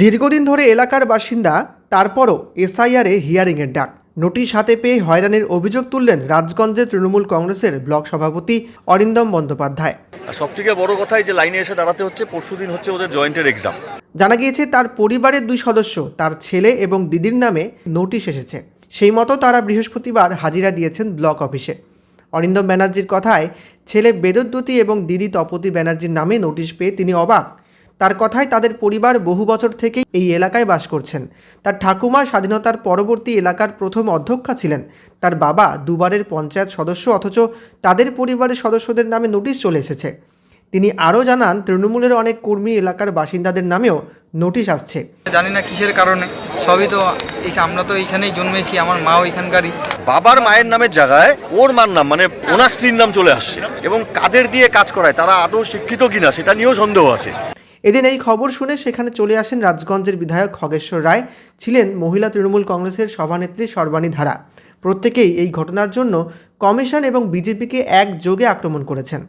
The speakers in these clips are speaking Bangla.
দীর্ঘদিন ধরে এলাকার বাসিন্দা তারপরও এসআইআরে হিয়ারিংয়ের ডাক। নোটিশ হাতে পেয়ে হয়রানির অভিযোগ তুললেন রাজগঞ্জের তৃণমূল কংগ্রেসের ব্লক সভাপতি অরিন্দম বন্দ্যোপাধ্যায়। সব থেকে বড় কথাই যে লাইনে এসে দাঁড়াতে হচ্ছে পরশুদিন হচ্ছে ওদের জয়েন্টের এক্সাম জানা গিয়েছে তার পরিবারের দুই সদস্য তার ছেলে এবং দিদির নামে নোটিশ এসেছে। সেই মতো তারা বৃহস্পতিবার হাজিরা দিয়েছেন ব্লক অফিসে। অরিন্দম ব্যানার্জির কথায় ছেলে বেদদ্যুতি এবং দিদি তপতি ব্যানার্জির নামে নোটিশ পেয়ে তিনি অবাক। তার কথায় তাদের পরিবার বহু বছর থেকেই এই এলাকায় বাস করছেন। তার ঠাকুমা স্বাধীনতার পরবর্তী এলাকার প্রথম অধ্যক্ষা ছিলেন। তার বাবা দুবারের পঞ্চায়েত সদস্য অথচ তাদের পরিবারের সদস্যদের নামে নোটিশ চলে এসেছে। তিনি আরও জানান তৃণমূলের অনেক কর্মী এলাকার বাসিন্দাদের নামেও নোটিশ আসছে। জানি না কিসের কারণে সবই তো এই- আমরা তো এইখানেই জন্মেছি আমার মাও এখানকারই বাবার মায়ের নামের জায়গায় ওর মার নাম মানে ওনার স্ত্রীর নাম চলে আসছে। এবং কাদের দিয়ে কাজ করায় তারা আদৌ শিক্ষিত কিনা সেটা নিয়েও সন্দেহ আছে। এদিন এই খবর শুনে সেখানে চলে আসেন রাজগঞ্জের বিধায়ক খগেশ্বর রায়। ছিলেন মহিলা তৃণমূল কংগ্রেসের সভানেত্রী সর্বাণী ধারা। প্রত্যেকেই এই ঘটনার জন্য কমিশন এবং বিজেপিকে একযোগে আক্রমণ করেছেন।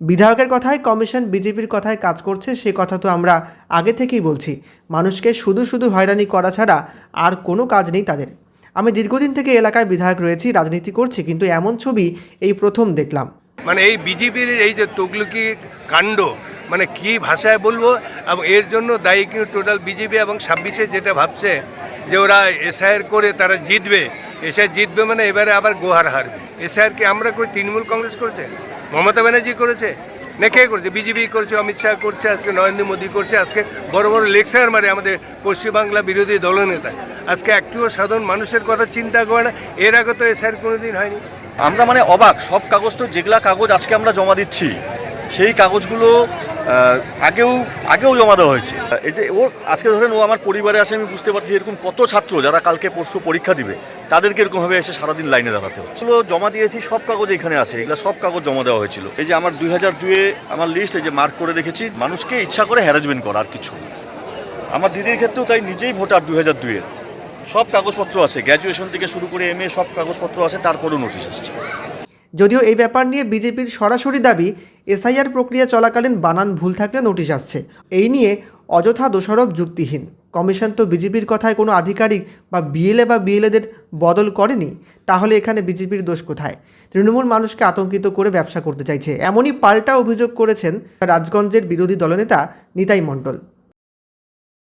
বিধায়কের কথায় কমিশন বিজেপির কথায় কাজ করছে, সে কথা তো আমরা আগে থেকেই বলছি। মানুষকে শুধু শুধু হয়রানি করা ছাড়া আর কোনো কাজ নেই তাদের। আমি দীর্ঘদিন থেকে এলাকায় বিধায়ক রয়েছি, রাজনীতি করছি, কিন্তু এমন ছবি এই প্রথম দেখলাম। মানে এই বিজেপির এই যে তগলুকি কাণ্ড মানে কি ভাষায় বলব? এবং এর জন্য দায়ী কিন্তু টোটাল বিজেপি এবং ছাব্বিশে যেটা ভাবছে যে ওরা এসআইআর করে তারা জিতবে। এসআই জিতবে মানে এবারে আবার গোহার হারবে এসআইআর কি আমরা করি? তৃণমূল কংগ্রেস করেছে? মমতা ব্যানার্জি করেছে? না কে করছে? বিজেপি করছে, অমিত শাহ করছে, আজকে নরেন্দ্র মোদী করছে, আজকে বড় বড় লেকচার মারে আমাদের পশ্চিমবাংলা বিরোধী দলনেতা। আজকে একটুও সাধারণ মানুষের কথা চিন্তা করে না, এর আগে তো এসআইআর কোনো দিন হয়নি। আমরা মানে অবাক, সব কাগজ তো যেগুলা কাগজ আজকে আমরা জমা দিচ্ছি, সেই কাগজগুলো আগেও আগেও জমা দেওয়া হয়েছে। এই যে ও, আজকে ধরেন ও আমার পরিবারে আসে, আমি বুঝতে পারছি এরকম কত ছাত্র যারা কালকে পরশু পরীক্ষা দিবে, তাদেরকে এরকমভাবে এসে সারাদিন লাইনে দাঁড়াতে হচ্ছে। এগুলো জমা দিয়েছি, সব কাগজ এখানে আছে, এগুলো সব কাগজ জমা দেওয়া হয়েছিল। এই যে আমার দুই হাজার দুয়ে আমার লিস্ট এই যে মার্ক করে রেখেছি, মানুষকে ইচ্ছা করে হ্যারাসমেন্ট করা আর কিছু। আমার দিদির ক্ষেত্রেও তাই, নিজেই ভোটার দুই হাজার দুইয়ের। সব কাগজপত্র আছে গ্র্যাজুয়েশন থেকে শুরু করে এম এ সব কাগজপত্র আছে, তারপরেও নোটিশ আসছে যদিও এই ব্যাপার নিয়ে বিজেপির সরাসরি দাবি এসআইআর প্রক্রিয়া চলাকালীন বানান ভুল থাকলে নোটিশ আসছে। এই নিয়ে অযথা দোষারোপ যুক্তিহীন। কমিশন তো বিজেপির কথায় কোনো আধিকারিক বা বিএলএ বা বিএলএদের বদল করেনি, তাহলে এখানে বিজেপির দোষ কোথায়? তৃণমূল মানুষকে আতঙ্কিত করে ব্যবসা করতে চাইছে। এমনই পাল্টা অভিযোগ করেছেন রাজগঞ্জের বিরোধী দলনেতা নিতাই মণ্ডল।